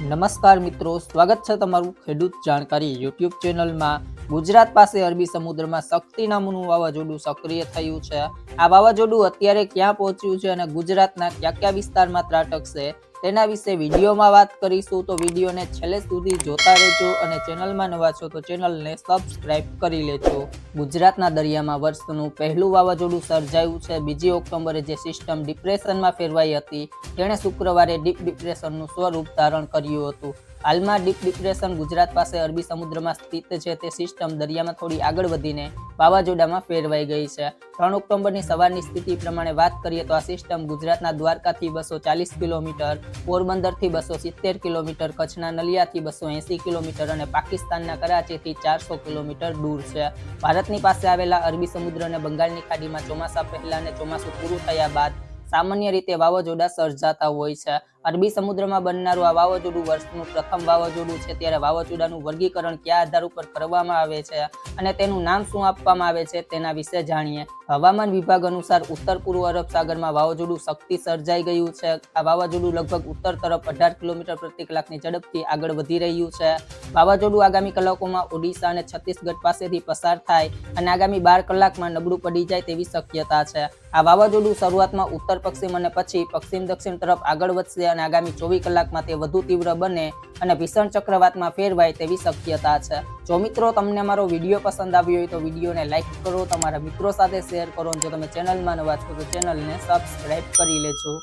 નમસ્કાર મિત્રો, સ્વાગત છે તમારું ખેડૂત જાણકારી યુટ્યુબ ચેનલમાં. ગુજરાત પાસે અરબી સમુદ્રમાં શક્તિ નામનું વાવાઝોડું સક્રિય થયું છે. આ વાવાઝોડું અત્યારે ક્યાં પહોંચ્યું છે અને ગુજરાતના કયા કયા વિસ્તારમાં ત્રાટકશે તેના વિશે વિડીયોમાં વાત કરીશું. તો વિડીયોને છેલ્લે સુધી જોતા રહેજો અને ચેનલમાં નવા છો તો ચેનલને સબસ્ક્રાઈબ કરી લેજો. ગુજરાતના દરિયામાં વર્ષનું પહેલું વાવાઝોડું સર્જાયું છે. બીજી ઓક્ટોબરે જે સિસ્ટમ ડિપ્રેશનમાં ફેરવાઈ હતી, તેણે શુક્રવારે ડીપ ડિપ્રેશનનું સ્વરૂપ ધારણ કર્યું હતું. હાલમાં ડીપ ડિપ્રેશન ગુજરાત પાસે અરબી સમુદ્રમાં સ્થિત છે. તે સિસ્ટમ દરિયામાં થોડી આગળ વધીને વાવાઝોડામાં ફેરવાઈ ગઈ છે. ત્રણ ઓક્ટોબરની સવારની સ્થિતિ પ્રમાણે વાત કરીએ તો આ સિસ્ટમ ગુજરાતના દ્વારકાથી બસો ચાલીસ કિલોમીટર, પોરબંદરથી બસો સિત્તેર કિલોમીટર, કચ્છના નલિયાથી બસો એંસી કિલોમીટર અને પાકિસ્તાનના કરાચીથી ચારસો કિલોમીટર દૂર છે. ભારતની પાસે આવેલા અરબી સમુદ્ર અને બંગાળની ખાડીમાં ચોમાસા પહેલા અને ચોમાસું પૂરું થયા બાદ સામાન્ય રીતે વાવાઝોડા સર્જાતા હોય છે. અરબી સમુદ્રમાં બનનારું આ વાવાઝોડું વર્ષનું પ્રથમ વાવાઝોડું છે. ત્યારે વાવાઝોડાનું વર્ગીકરણ કયા આધાર ઉપર કરવામાં આવે છે અને તેનું નામ શું આપવામાં આવે છે તેના વિશે જાણીએ. હવામાન વિભાગ અનુસાર ઉત્તર પૂર્વ અરબ સાગરમાં વાવાઝોડું શક્તિ સર્જાઈ ગયું છે. આ વાવાઝોડું લગભગ ઉત્તર તરફ અઢાર કિલોમીટર પ્રતિ કલાકની ઝડપથી આગળ વધી રહ્યું છે. વાવાઝોડું આગામી કલાકોમાં ઓડિશા અને છત્તીસગઢ પાસેથી પસાર થાય અને આગામી બાર કલાકમાં નબળું પડી જાય તેવી શક્યતા છે. આ વાવાઝોડું શરૂઆતમાં ઉત્તર પશ્ચિમ અને પછી પશ્ચિમ દક્ષિણ તરફ આગળ વધશે અને આગામી ચોવીસ કલાકમાં તે વધુ તીવ્ર બને અને ભીષણ ચક્રવાતમાં ફેરવાય તેવી શક્યતા છે. જો મિત્રો તમને મારો વીડિયો પસંદ આવ્યો હોય તો વિડીયોને લાઇક કરો, તમારા મિત્રો સાથે શેર કરો જો તમે ચેનલમાં નવા છો તો ચેનલને સબસ્ક્રાઇબ કરી લેજો.